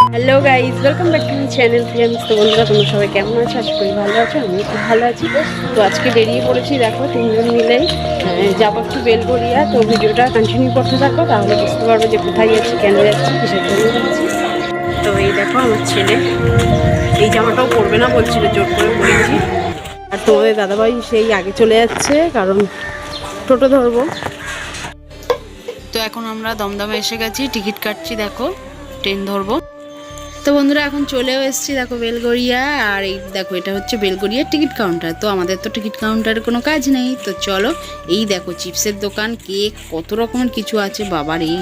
Hello guys welcome back to channel friends তো বন্ধুরা তোমরা সবাই কেমন আছো? আশা করি ভালো আছো আমি খুব ভালো আছি। তো আজকে বেরিয়ে পড়েছি দেখো তিনজন আহ, যাব একটু বেলগড়িয়া তো ভিডিওটা কন্টিনিউ করতে থাকো তাহলে বুঝতে পারব যে কোথায় যাচ্ছি কেন যাচ্ছি কিসের জন্য যাচ্ছি। তো এই দেখো আমার ছেলে। এই জামাটাও পরবে না বলছিল জোর করে পরেছি। আর তোমাদের দাদাভাই সেই আগে চলে যাচ্ছে কারণ টোটো ধরবো। তো এখন আমরা দমদমে এসে গেছি টিকিট কাটছি দেখো ট্রেন ধরবো। তো বন্ধুরা, এখন চলেও এসেছি দেখো বেলগড়িয়া, আর এই দেখো এটা হচ্ছে বেলগড়িয়ার টিকিট কাউন্টার। তো আমাদের তো টিকিট কাউন্টারের কোনো কাজ নেই। তো চলো, এই দেখো চিপসের দোকান, কেক, কত রকমের কিছু আছে, বাবার। এই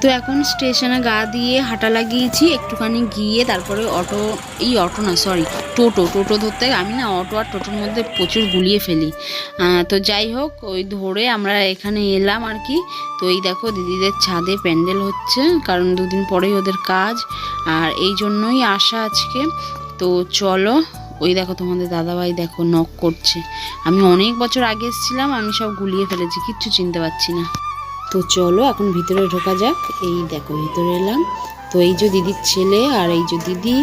তো এখন স্টেশনে গা দিয়ে হাঁটা লাগিয়েছি, একটুখানি গিয়ে তারপরে অটো, এই অটো না সরি টোটো টোটো ধরতে আমি না অটো আর টোটোর মধ্যে প্রচুর গুলিয়ে ফেলি। তো যাই হোক, ওই ধরে আমরা এখানে এলাম আর কি। তো এই দেখো দিদিদের ছাদে প্যান্ডেল হচ্ছে, কারণ দুদিন পরেই ওদের কাজ, আর এই জন্যই আসা আজকে। তো চলো, ওই দেখো তোমাদের দাদাভাই দেখো নক করছে। আমি অনেক বছর আগে এসেছিলাম, আমি সব গুলিয়ে ফেলেছি, কিচ্ছু চিনতে পারছি না। তো চলো, এখন ভিতরে ঢোকা যাক। এই দেখো, ভিতরে এলাম। তো এই যে দিদির ছেলে আর এই যে দিদি,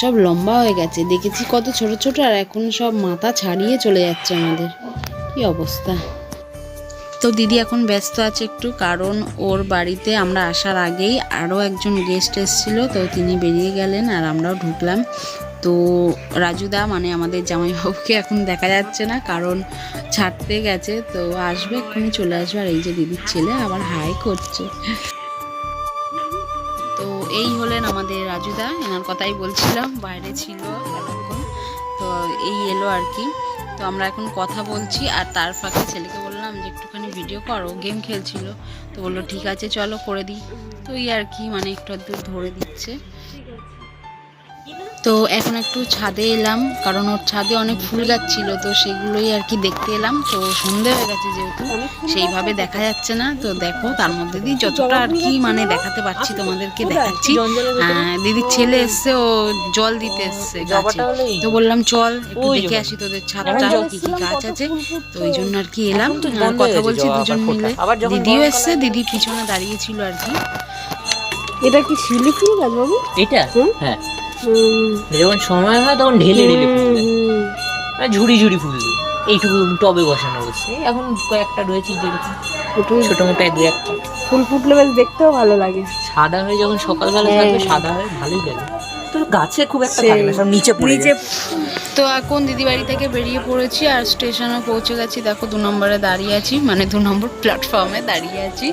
সব লম্বা হয়ে গেছে। দেখেছি কত ছোট ছোট, আর এখন সব মাথা ছাড়িয়ে চলে যাচ্ছে আমাদের। কি অবস্থা? তো দিদি এখন ব্যস্ত আছে একটু, কারণ ওর বাড়িতে আমরা আসার আগেই আরও একজন গেস্ট এসেছিল। তো তিনি বেরিয়ে গেলেন আর আমরাও ঢুকলাম। তো রাজুদা মানে আমাদের জামাইবাবুকে এখন দেখা যাচ্ছে না, কারণ ছাড়তে গেছে, তো আসবে, এক্ষুনি চলে আসবে। আর এই যে দিদির ছেলে আবার হাই করছে। তো এই হলেন আমাদের রাজুদা, এনার কথাই বলছিলাম, বাইরে ছিল এতক্ষণ। তো এই এলো আর কি। তো আমরা এখন কথা বলছি, আর তার ফাঁকে ছেলেকে বললাম যে, একটুখানি ভিডিও করো গেম খেলছিল। তো বলল, ঠিক আছে, চলো করে দিই। তো এই আর কি মানে একটু ধরে দিচ্ছে। তো এখন একটু ছাদে এলাম কারণ ওর ছাদে অনেক ফুল গাছ ছিল তো সেগুলোই আর কি দেখতে এলাম। তো সন্ধে হয়ে গেছে যেহেতু সেইভাবে দেখা যাচ্ছে না। তো দেখো তার মধ্যে দিয়ে যতটা আর কি মানে দেখাতে পারছি তোমাদেরকে দেখাচ্ছি। দিদির ছেলে এসছে ও জল দিতে এসছে গাছে। তো বললাম চল একটু দেখে আসি তোদের ছাদটা কি কি গাছ আছে? তো ওই জন্য আর কি এলাম। আর কথা বলছি দুজন মিলে। দিদিও এসছে দিদি পিছনে দাঁড়িয়ে ছিল আর কি। এটা কি শিলি ফুল গাছ বাবু? এটা? হুম? হ্যাঁ। যখন সময় হয় তখন ঢেলে ঢেলে ফুল দেয়। আর ঝুড়ি ঝুড়ি ফুল দিই এইটুকু টবে বসানো হচ্ছে। এখন কয়েকটা রয়েছে যেরকম ছোট মোটো দু একটা ফুল ফুটলে বেশ দেখতেও ভালো লাগে। সাদা হয়ে যখন সকালবেলা হ্যাঁ। থাকবে সাদা হয়ে ভালোই লাগে। তো গাছে খুব একটা থাকে না সব নিচে পড়ে নিচে তো এখন দিদি বাড়ি থেকে বেরিয়ে পড়েছি আর স্টেশনে পৌঁছে গেছি। দেখো দু নম্বরে দাঁড়িয়ে আছি মানে দু নম্বর প্ল্যাটফর্মে দাঁড়িয়ে আছি।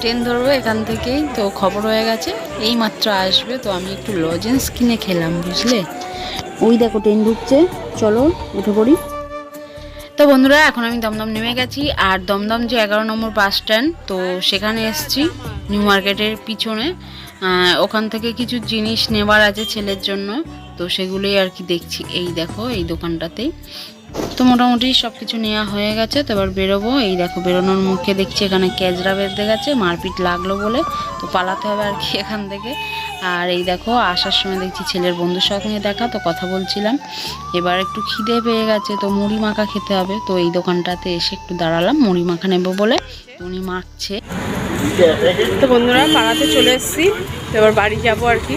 ট্রেন ধরবো এখান থেকেই তো খবর হয়ে গেছে এই মাত্র আসবে তো আমি একটু লজেন্স কিনে খেলাম বুঝলে? ওই দেখো ট্রেন ঢুকছে চলো উঠে পড়ি। তো বন্ধুরা এখন আমি দমদম নেমে গেছি আর দমদম যে এগারো নম্বর বাস স্ট্যান্ড তো সেখানে এসেছি নিউ মার্কেটের পিছনে। ওখান থেকে কিছু জিনিস নেবার আছে ছেলের জন্য। তো সেগুলোই আর কি দেখছি। এই দেখো, এই দোকানটাতেই তো মোটামুটি সব কিছু নেওয়া হয়ে গেছে, তো এবার বেরোবো। এই দেখো, বেরোনোর মুখে দেখছি এখানে ক্যাজরা বেঁধে গেছে, মারপিট লাগল বলে। তো পালাতে হবে আর কি এখান থেকে। আর এই দেখো, আসার সময় দেখছি ছেলের বন্ধুর সঙ্গে দেখা, তো কথা বলছিলাম। এবার একটু খিদে পেয়ে গেছে, তো মুড়ি মাখা খেতে হবে। তো এই দোকানটাতে এসে একটু দাঁড়ালাম, মুড়ি মাখা নেব বলে। উনি মাখছে। তো বন্ধুরা, পাড়াতে চলে এসেছি। এবার বাড়ি যাব আর কি।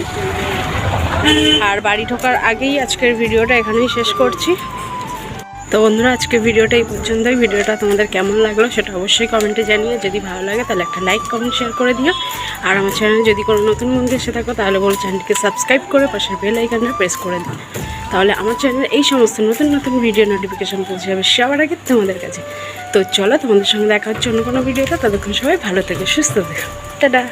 আর বাড়ি ঢোকার আগেই আজকের ভিডিওটা এখানেই শেষ করছি। তো বন্ধুরা আজকে ভিডিওটা এই পর্যন্তই। ভিডিওটা তোমাদের কেমন লাগল সেটা অবশ্যই কমেন্টে জানিও। যদি ভালো লাগে, তাহলে একটা লাইক কমেন্ট শেয়ার করে দিও। আর আমার চ্যানেলে যদি কোনো নতুন বন্ধু এসে থাকো, তাহলে বলো চ্যানেলটিকে সাবস্ক্রাইব করে পাশের বেল আইকনটা প্রেস করে দিও। তাহলে আমার চ্যানেলে এই সমস্ত নতুন নতুন ভিডিও নোটিফিকেশন পৌঁছে যাবে সবার আগে তোমাদের কাছে। তো চলো তোমাদের সঙ্গে দেখা হচ্ছে অন্য কোনো ভিডিওতে। ততক্ষণ সবাই ভালো থেকে, সুস্থ থেকো। টাটা।